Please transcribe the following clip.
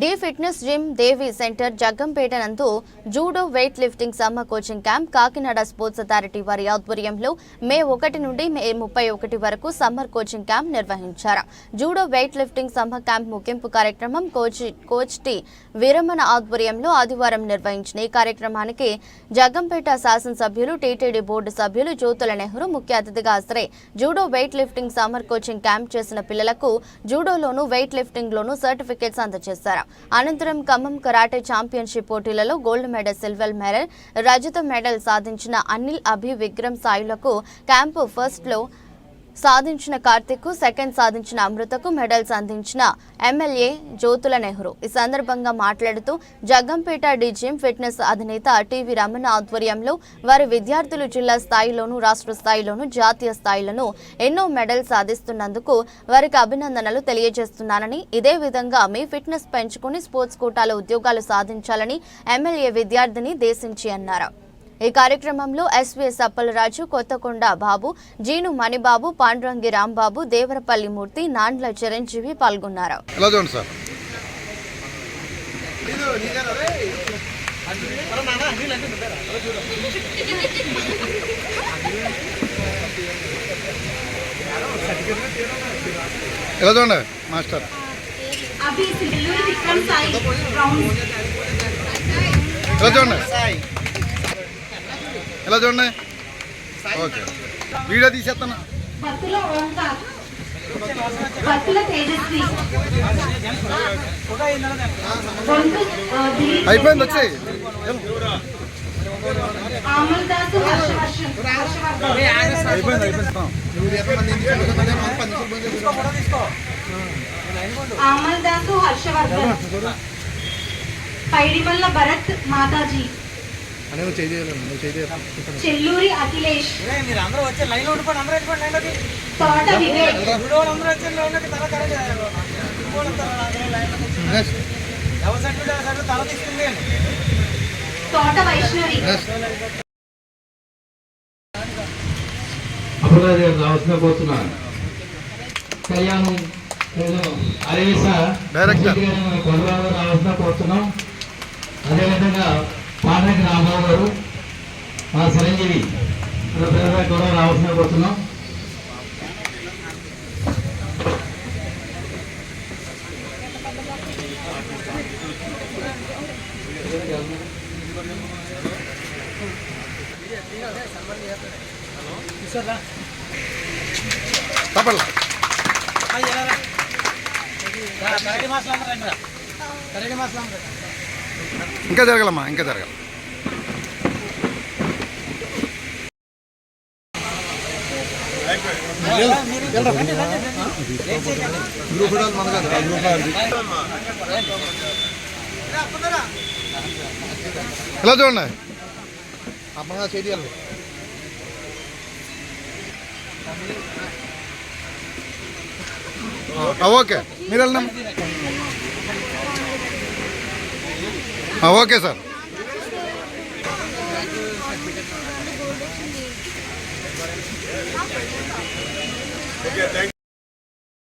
D fitness gym Devi centre Jaggampeta నందు judo weightlifting summer coaching camp Kakinada sports authority వారి ఆధ్వర్యంలో May ఒకటి నుండి మే ముప్పై ఒకటి వరకు సమ్మర్ కోచింగ్ క్యాంప్ నిర్వహించారు. Judo weightlifting summer camp ముగింపు కార్యక్రమం కోచ్ కోచ్ టి వీరమణ ఆధ్వర్యంలో ఆదివారం నిర్వహించిన ఈ కార్యక్రమానికి జగ్గంపేట శాసనసభ్యులు టీటీడీ బోర్డు సభ్యులు జ్యోతుల నెహ్రూ ముఖ్య అతిథిగా హాజరై judo weightlifting summer coaching camp చేసిన పిల్లలకు జూడోలోను వెయిట్ లిఫ్టింగ్లోనూ సర్టిఫికేట్స్ అందజేశారు. అనంతరం ఖమ్మం కరాటే ఛాంపియన్షిప్ పోటీలలో గోల్డ్ మెడల్ సిల్వర్ మెడల్ రజత మెడల్ సాధించిన అనిల్ అభి విక్రమ్ సాయిలకు క్యాంపు ఫస్ట్లో సాధించిన కార్తిక్ సెకండ్ సాధించిన అమృతకు మెడల్స్ అందించిన ఎమ్మెల్యే జ్యోతుల నెహ్రూ. ఈ సందర్భంగా మాట్లాడుతూ జగ్గంపేట డిజిఎం ఫిట్నెస్ అధినేత టీవీ రమణ ఆధ్వర్యంలో వారి విద్యార్థులు జిల్లా స్థాయిలోను రాష్ట్ర స్థాయిలోను జాతీయ స్థాయిలోనూ ఎన్నో మెడల్స్ సాధిస్తున్నందుకు వారికి అభినందనలు తెలియజేస్తున్నానని ఇదే విధంగా మీ ఫిట్నెస్ పెంచుకుని స్పోర్ట్స్ కోటాలో ఉద్యోగాలు సాధించాలని ఎమ్మెల్యే విద్యార్థిని దేశించి అన్నారు. ఈ కార్యక్రమంలో ఎస్వీఎస్ అప్పలరాజు కొత్తకొండ బాబు జీను మణిబాబు పాండురంగి రాంబాబు దేవరపల్లి మూర్తి నాండ్ల చిరంజీవి పాల్గొన్నారు. ఎలా చూడండి సాయి ఎలా చూడండి? ఓకే. వీడియో తీసేస్తాను. అయిపోయింది వచ్చి ఆమల్ దాసు హర్షవర్షన్ హర్షవర్ధన్. అయిపోయింది అయిపోయింది. పైడిమల్ల భరత్ మాతాజీ. నువ్వు చేయాలి నువ్వు చేయాలి. చెల్లూరి అఖిలేష్. మీరు అందరూ వచ్చి లైన్లో ఉండిపోండి అందరూ వెళ్ళిపోండి లైన్లోకి తోట వివేక్ అందరూ వచ్చి లైన్లోకి తల కరెక్ట్ ఎవరి సైడ్ సైడ్ తల తీసుకుంది తోట వైష్ణవి. అపరాధి రావాల్సిన కోరుతున్నాను కళ్యాణం. కొలరావు రావాల్సిన కోరుతున్నాం. అదేవిధంగా రాంబాబు గారు మా చిరంజీవి కూడా రావాల్సిన కోరుతున్నాం. తప్పల్లా ఇంకా జరగాలమ్మా ఇంకా జరగాలి. ఎలా చూడండి? అమ్మగా చేయాలి ఓకే. మీరు వెళ్ళినాం okay sir. Okay, thank you.